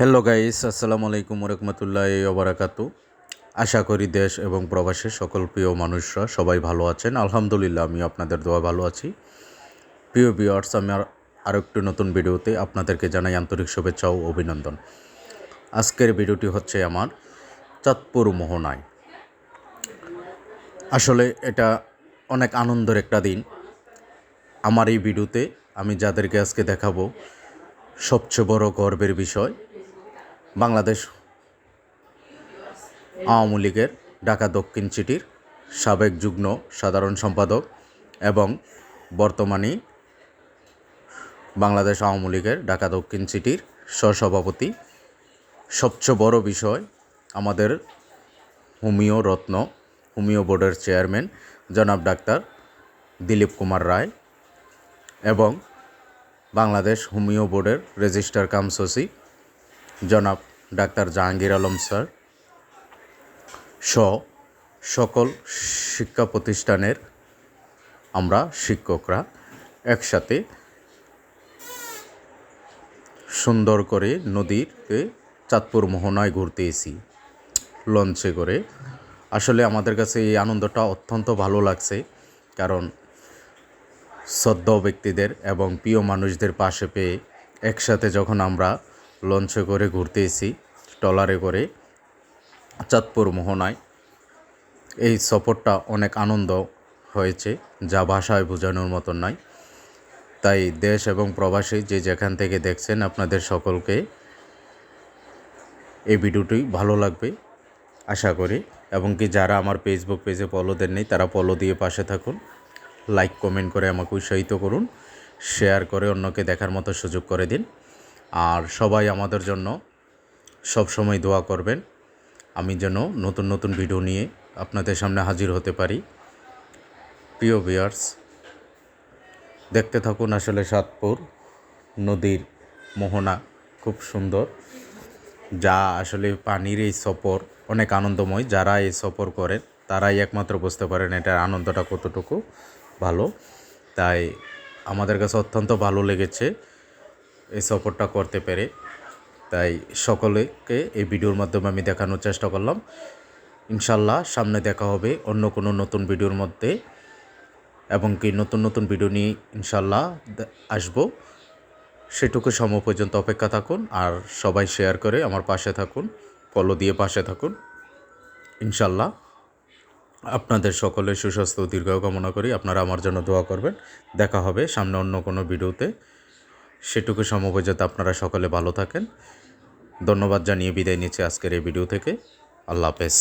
Hello guys আসসালামু আলাইকুম রহমতুল্লাহ ওবরাকাতু আশা করি দেশ এবং প্রবাসের সকল প্রিয় মানুষরা সবাই ভালো আছেন। আলহামদুলিল্লাহ আমি আপনাদের দোয়া ভালো আছি। প্রিয় ভিউয়ার্স আমি আর আরও একটু নতুন ভিডিওতে আপনাদেরকে জানাই আন্তরিক শুভেচ্ছা ও অভিনন্দন। আজকের ভিডিওটি হচ্ছে আমার চাঁদপুর মোহনায়। আসলে এটা অনেক আনন্দের একটা দিন। আমার এই ভিডিওতে আমি যাদেরকে আজকে দেখাবো, সবচেয়ে বড় গর্বের বিষয় বাংলাদেশ আওয়ামী লীগের ঢাকা দক্ষিণ সিটির সাবেক যুগ্ম সাধারণ সম্পাদক এবং বর্তমানে বাংলাদেশ আওয়ামী লীগের ঢাকা দক্ষিণ সিটির সহসভাপতি। সবচেয়ে বড় বিষয় আমাদের হোমিও রত্ন, হোমিও বোর্ডের চেয়ারম্যান জনাব ডাক্তার দিলীপ কুমার রায় এবং বাংলাদেশ হোমিও বোর্ডের রেজিস্ট্রার কাম সচিব জনাব ডাক্তার জাহাঙ্গীর আলম স্যার সহ সকল শিক্ষা প্রতিষ্ঠানের আমরা শিক্ষকরা একসাথে সুন্দর করে নদীতে চাঁদপুর মোহনায় ঘুরতে এসি লঞ্চে করে। আসলে আমাদের কাছে এই আনন্দটা অত্যন্ত ভালো লাগছে, কারণ শ্রদ্ধ ব্যক্তিদের এবং প্রিয় মানুষদের পাশে পেয়ে একসাথে যখন আমরা লঞ্চে করে ঘুরতে এসি ট্রলারে করে। চাঁদপুর মোহনায়। এই সফরটা অনেক আনন্দ হয়েছে, যা ভাষায় বোঝানোর মতন নয় তাই দেশ এবং প্রবাসী যে যেখান থেকে দেখছেন আপনাদের সকলকে এই ভিডিওটি ভালো লাগবে, আশা করি। এবং কি যারা আমার ফেসবুক পেজে ফলো দেন নেই তারা ফলো দিয়ে পাশে থাকুন। লাইক কমেন্ট করে আমাকে উৎসাহিত করুন শেয়ার করে অন্যকে দেখার মতো সুযোগ করে দিন। আর সবাই আমাদের জন্য সব সময় দোয়া করবেন। আমি যেন নতুন নতুন ভিডিও নিয়ে আপনাদের সামনে হাজির হতে পারি। প্রিয় ভিয়ার্স দেখতে থাকুন আসলে সাতপুর নদীর মোহনা খুব সুন্দর, যা আসলে পানির এই সফর অনেক আনন্দময়। যারা এই সফর করেন, তারাই একমাত্র বুঝতে পারেন এটার আনন্দটা কতটুকু ভালো। তাই আমাদের কাছে অত্যন্ত ভালো লেগেছে। এই সফরটা করতে পেরে, তাই সকলকে এই ভিডিওর মাধ্যমে আমি দেখানোর চেষ্টা করলাম। ইনশাল্লাহ সামনে দেখা হবে অন্য কোনো নতুন ভিডিওর মধ্যে, এবং কি নতুন নতুন ভিডিও নিয়ে ইনশাল্লাহ আসব। সেটুকু সময় পর্যন্ত অপেক্ষা থাকুন আর সবাই শেয়ার করে আমার পাশে থাকুন ফলো দিয়ে পাশে থাকুন। ইনশাল্লাহ আপনাদের সকলের সুস্বাস্থ্য ও দীর্ঘায়ু কামনা করি। আপনারা আমার জন্য দোয়া করবেন। দেখা হবে সামনে অন্য কোনো ভিডিওতে। সেটুকু সম্ভব যাতে আপনারা সকলে ভালো থাকেন। ধন্যবাদ জানিয়ে বিদায় নিচ্ছি আজকের এই ভিডিও থেকে। আল্লাহ হাফেজ।